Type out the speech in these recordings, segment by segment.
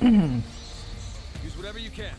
Use whatever you can.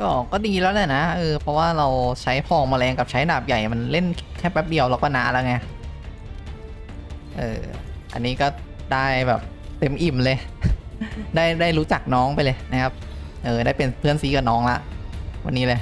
ก็ก็ดีแล้วแหละนะเออเพราะว่าเราใช้พองแมลงกับใช้ดาบใหญ่มันเล่นแค่แป๊บเดียวเราก็นาแล้วไง เออ อันนี้ก็ ได้แบบเต็มอิ่มเลย ได้ได้รู้จักน้องไปเลยนะครับ เออได้เป็นเพื่อนซีกับน้องละวันนี้เลย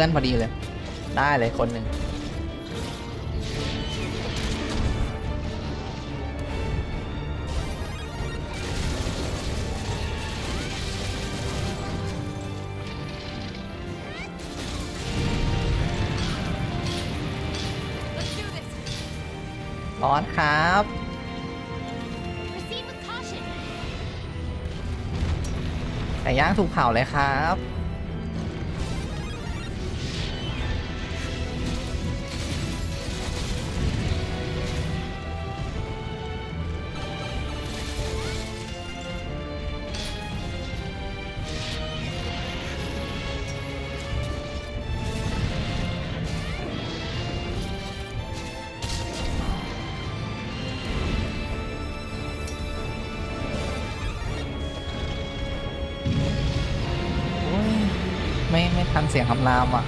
พื่อนพอดีเลย ได้เลยคนหนึ่ง Let's do this. ร้อนครับ Proceed with caution. ไก่ย่างถูกเผาเลยครับ เสียงคำรามอะ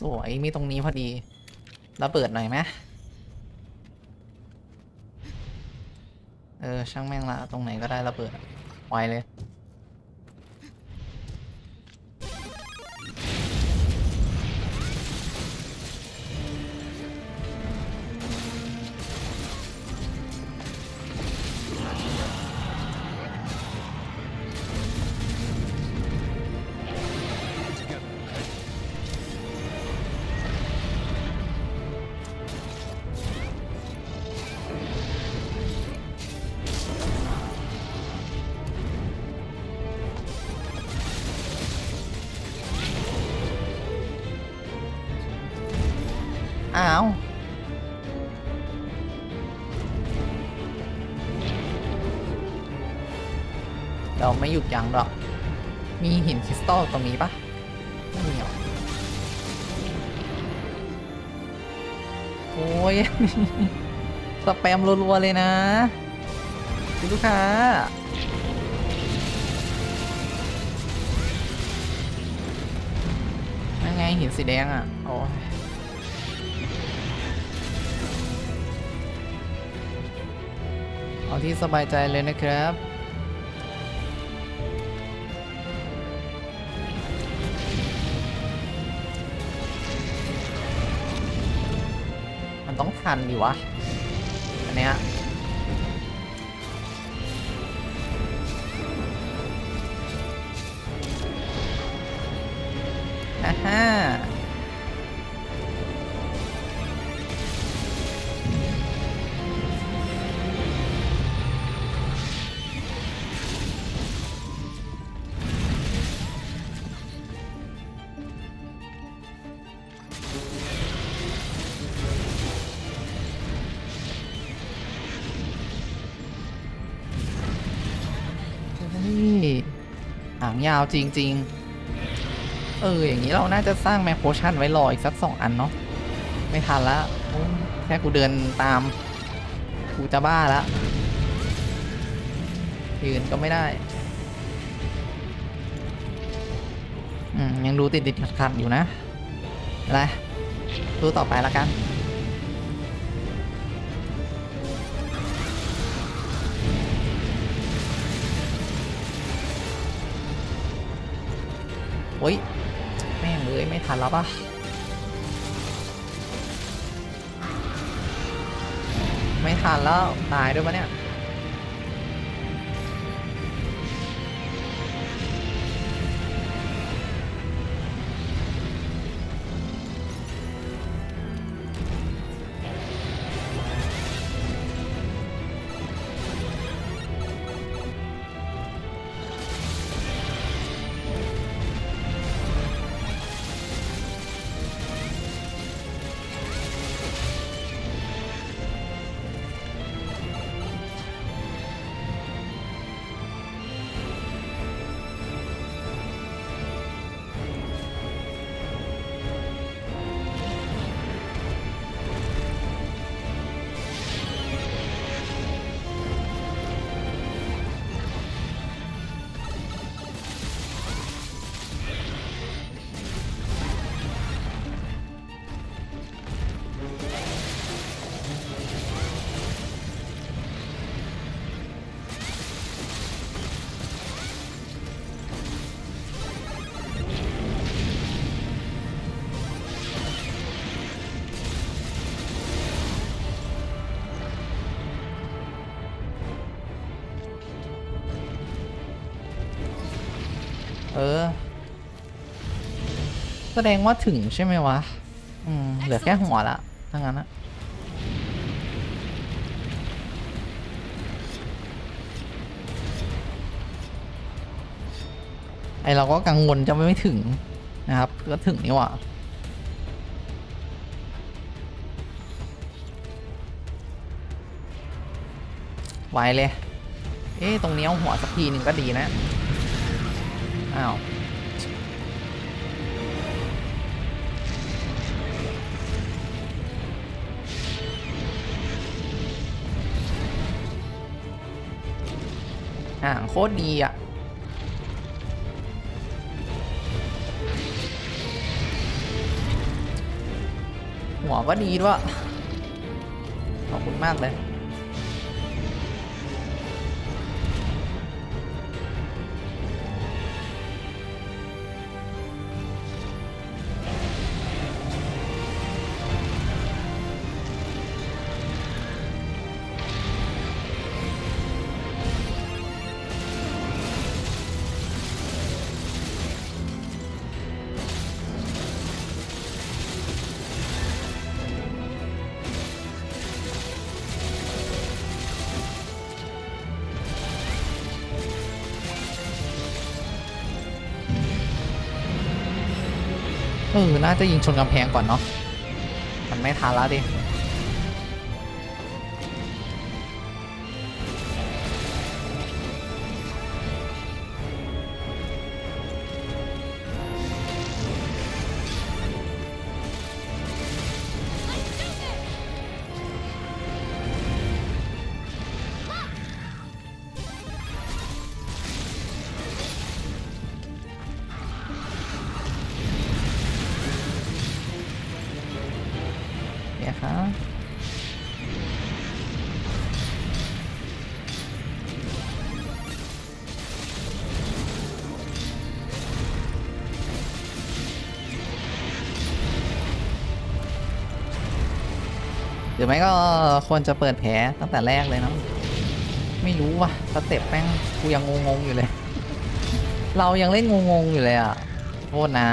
สวยมีตรงนี้พอดีระเบิดหน่อยไหม เออช่างแม่งละตรงไหนก็ได้ระเบิดไวเลย อ้าเราไม่หยุดยั้งหรอก มีหินคริสตัลตรงนี้ปะไม่มีหรอโอ้ย สแปมรัวๆเลยนะคุณลูกค้านั่นไงหินสีแดงอะ โอ้ย เอาที่สบายใจเลยนะครับ มันต้องทันดิวะ อันเนี้ย ยาวจริง ๆ เออ อย่างนี้เราน่าจะสร้างแมคโพชั่นไว้รออีกสักสองอันเนาะ ไม่ทันละแค่กูเดินตาม กูจะบ้าละยืนก็ไม่ได้ อืม ยังดูติดติดขัดขัดอยู่นะอะไรดูต่อไปแล้วกัน โอ้ย แม่งเลยไม่ทันแล้วปะไม่ทันแล้ว ตายด้วยปะเนี่ย แสดงว่าถึงใช่ไหมวะ อืม เหลือแค่หัวละถ้างั้นอะไอเราก็กังวลจะไม่ถึงนะครับ ก็ถึงนี่หว่าไวเลย เอ๊ะ ตรงนี้เอาหัวสักทีหนึ่งก็ดีนะ อ้าว ห่างโคตรดีอะหัวก็ดีด้วยขอบคุณมากเลย ออน่าจะยิงชนกำแพงก่อนเนาะมันไม่ทันแล้วดิ รือไม่ก็ควรจะเปิดแผลตั้งแต่แรกเลยเนาะไม่รู้ว่ะสเต็ปแม่งกูยังงงๆอยู่เลย เรายังเล่นงงๆอยู่เลยอะโทษนะ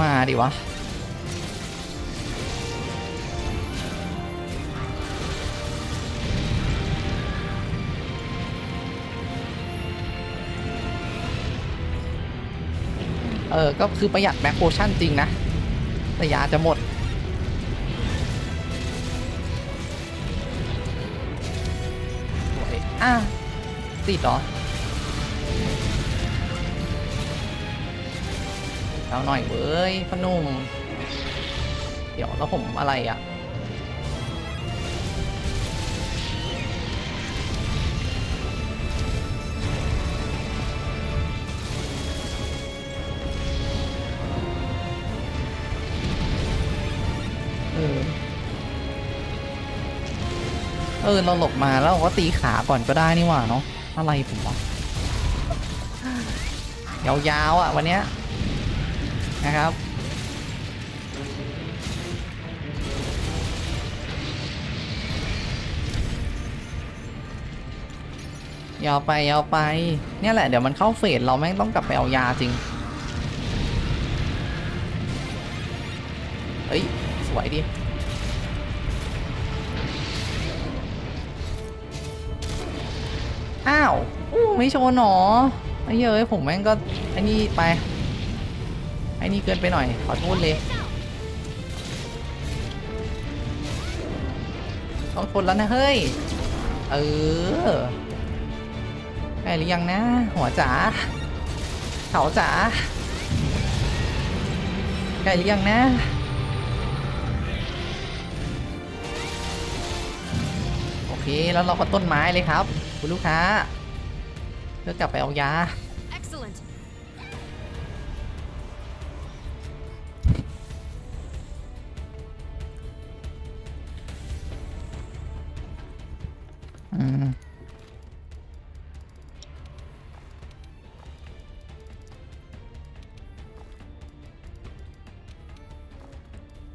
มาดิวะ ออ ก็คือประหยัดแม็กโพชั่นจริงนะ แต่ยาจะหมด สวย อะติดเหรอเอาหน่อยเว้ยพนุ่ม เดี๋ยวแล้วผมอะไรอะ เออเราหลบมาแล้วเราก็ตีขาก่อนก็ได้นี่หว่าเนาะอะไรผมวะยาวๆอะวันเนี้ยนะครับยาวไปยาวไป เนี่ยแหละเดี๋ยวมันเข้าเฟสเราแม่งต้องกลับไปเอายาจริง อ้าวอู้ไม่โชว์หนอไอ้เหี้ยเอ้ยผมแม่งก็ไอ้นี่ไป ไอ้นี่เกินไปหน่อย ขอโทษเลย ต้องทนแล้วนะ เฮ้ย เออใกล้หรือยังนะ หัวจ๋าเขาจ๋าใกล้หรือยังนะโอเค แล้วเราก็ต้นไม้เลยครับ คุณลูกค้าเพื่อกลับไปเอายา Excellent. อืม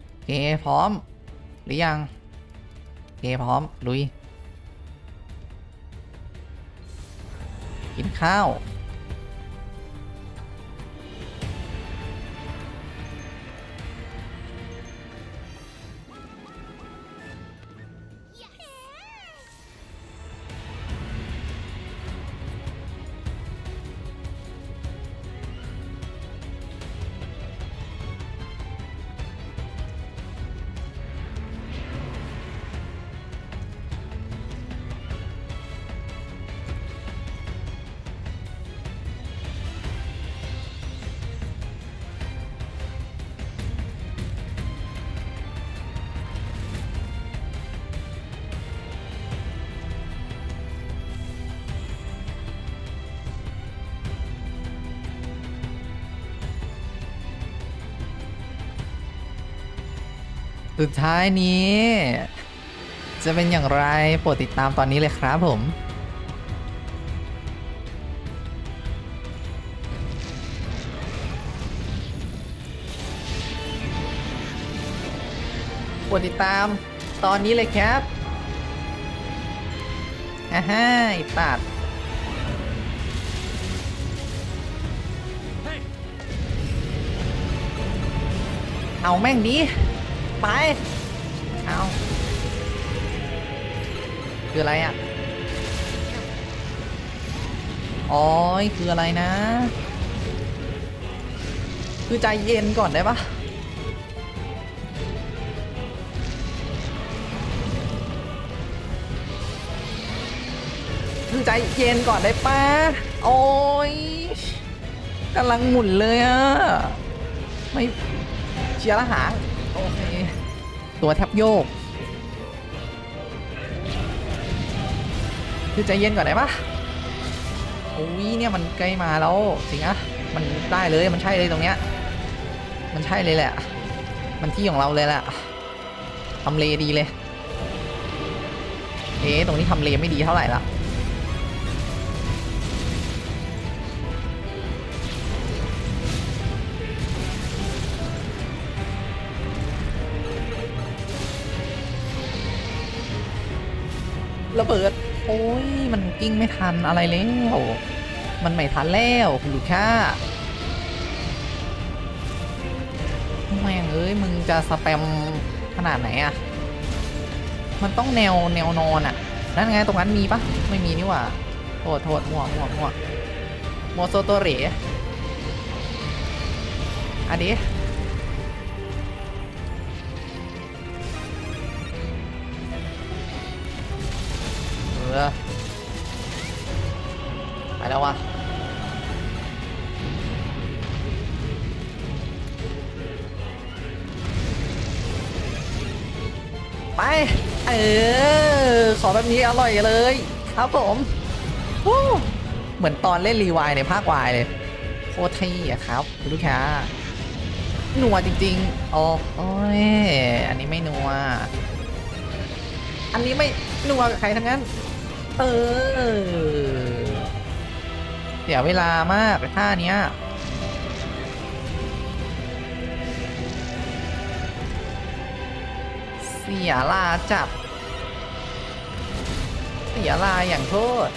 โอเคพร้อม หรือยังโอเคพร้อม ลุย ข้าว สุดท้ายนี้ จะเป็นอย่างไรโปรดติดตามตอนนี้เลยครับผมโปรดติดตามตอนนี้เลยครับอ่าฮะไอ้ตัดเอาแม่งดี ไป เอาคืออะไรอะอ๋อยคืออะไรนะ คือใจเย็นก่อนได้ปะคือใจเย็นก่อนได้ปะโอ้ยกำลังหมุนเลยอะไม่เชียร์ละหางโอเค ตัวแทบโยก คือใจเย็นก่อนได้ปะโอ้ยเนี่ยมันใกล้มาแล้วสิงอะมันได้เลยมันใช่เลยตรงเนี้ย มันใช่เลยแหละ มันที่ของเราเลยแหละทำเลดีเลย เอ๊ะตรงนี้ทำเลไม่ดีเท่าไหร่ละ ระเบิด โอ้ย มันกิ้งไม่ทันอะไรแล้ว มันไม่ทันแล้วคุณลูกค้าแม่งเอ้ย มึงจะสแปมขนาดไหนอะมันต้องแนวแนวนอนอะนั่นไง ตรงนั้นมีปะไม่มีนี่หว่าโทษโทษมั่วมั่วมั่วโมโซโตเรอันนี้ ขอแบบนี้อร่อยเลย ครับผมเหมือนตอนเล่นรีวายในภาควายเลย โคตรเท่อะครับคุณลูกค้านัวจริงๆโอ้โอ้ยอันนี้ไม่นัว อันนี้ไม่นัวกับใครทั้งนั้น เออเสียเวลามากท่าเนี้ยเสียลาจับ เสียลาอย่างโทษ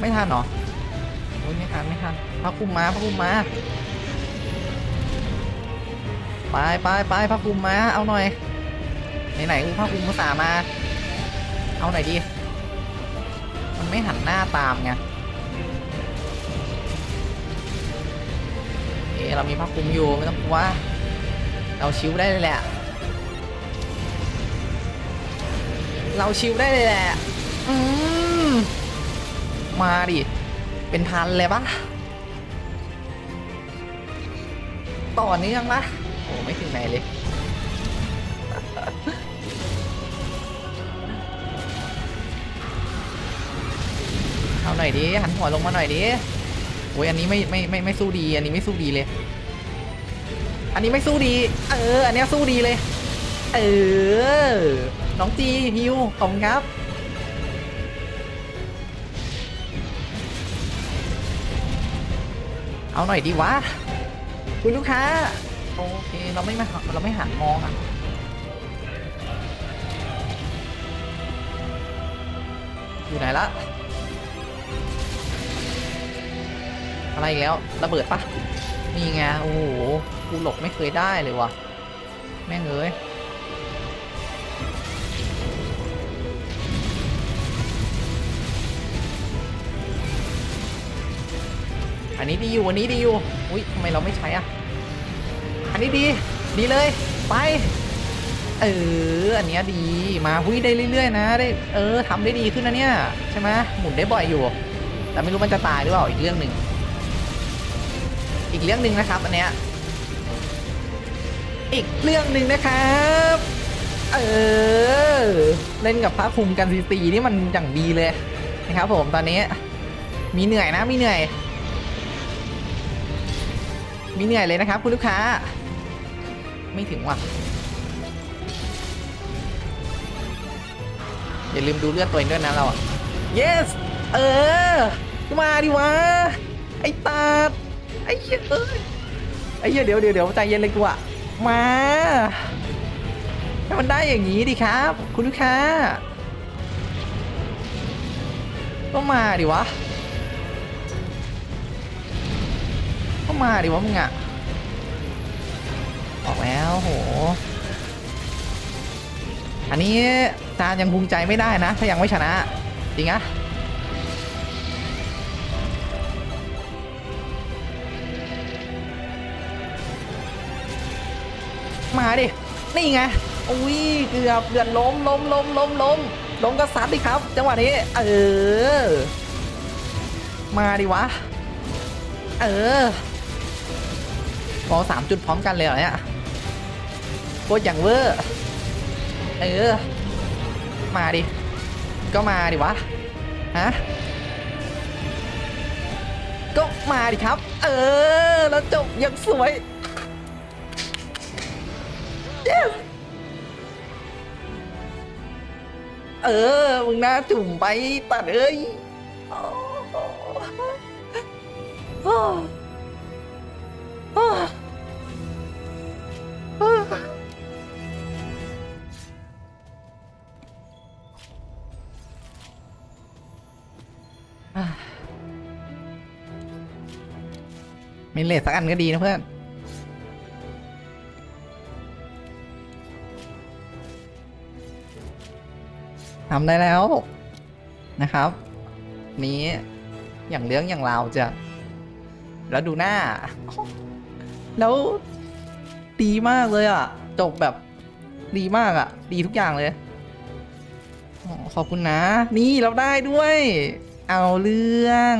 ไม่ทันเหรอโอ้ยไม่ทันไม่ทันพักคุมมาพักคุมมาไปไปไปพักคุมมา เอาหน่อย ไหนๆกูพักคุมภาษามา เอาหน่อยดิมันไม่หันหน้าตามไง เรามีผ้าคลุมอยู่ไม่ต้องกลัวเราชิวได้เลยแหละ เราชิวได้เลยแหละอืมมาดิ เป็นพันเลยปะต่อเนื่องปะโอ้ไม่ถึงไหนเลยเอาหน่อยดิหันหัวลงมาหน่อยดิ โอ้ยอันนี้ไม่ไม่ไม่ไม่สู้ดี อันนี้ไม่สู้ดีเลย อันนี้ไม่สู้ดี เออ อันนี้สู้ดีเลย เออ น้องจีฮิวขอบคุณครับเอาหน่อยดีวะ คุณลูกค้า โอเค เราไม่มาเราไม่หันมองอะอยู่ไหนละ อะไรอีกแล้วระเบิดปะนี่ไงโอ้โหกูหลบไม่เคยได้เลยว่ะ แม่งเอ้ยอันนี้ดีอยู่อันนี้ดีอยู่อุ้ยทำไมเราไม่ใช้อะ อันนี้ดี ดีเลย ไป เออ อันเนี้ยดี มาหุ้ยได้เรื่อยๆนะ ได้ เออทำได้ดีขึ้นนะเนี่ย ใช่ไหมหมุนได้บ่อยอยู่ แต่ไม่รู้มันจะตายหรือเปล่าอีกเรื่องหนึ่ง อีกเรื่องหนึ่งนะครับ อันเนี้ยอีกเรื่องหนึ่งนะครับ เออ เล่นกับพระภูมิกันซีซีนี่มันอย่างดีเลยนะครับผมตอนนี้ มีเหนื่อยนะมีเหนื่อย มีเหนื่อยเลยนะครับ คุณลูกค้า ไม่ถึงว่ะอย่าลืมดูเลือดตัวเองด้วยนะเราอะ yes เออ มาดิวะ ไอ้ตาด ไอ้เหี้ยเอ้ยไอ้เหี้ยเดี๋ยวเดี๋ยวเดี๋ยวใจเย็นเลยกูอะมาให้มันได้อย่างนี้ดิครับ คุณลูกค้าก็มาดิวะก็มาดิวะมึงอะออกแล้วโห อันนี้จายังภูมิใจไม่ได้นะ ถ้ายังไม่ชนะ จริงอะ มาดิ นี่ไง อุ้ย เกือบเกือบล้มล้มล้มล้มล้มล้มก็ซัดดิครับ จังหวะนี้ เออ มาดิวะ เออพอสามจุดพร้อมกันเลยเหรอเนี่ยโคตรอย่างเวอร์ เออ มาดิ ก็มาดิวะ ฮะก็มาดิครับ เออ แล้วจบย่างสวย เออ มึงน่าจุ่มไปตัดเอ้ยโอ้โอ้โอ้โอ้อะมีเลสสักอันก็ดีนะเพื่อนำได้แล้วนะครับ นี้อย่างเรื่องอย่างราวจะ แล้วดูหน้า แล้วดีมากเลยอะ จบแบบดีมากอะ ดีทุกอย่างเลยอขอบคุณนะ นี่เราได้ด้วย เอาเรื่อง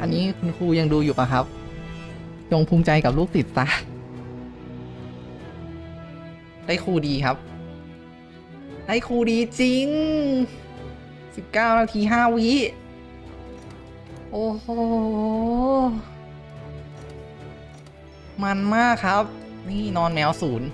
อันนี้คุณครูยังดูอยู่ปะครับ จงภูมิใจกับลูกศิษย์ซะ ได้ครูดีครับ ได้ครูดีจริง 19 นาที 5 วิ โอ้โห มันมากครับ นี่นอนแมวศูนย์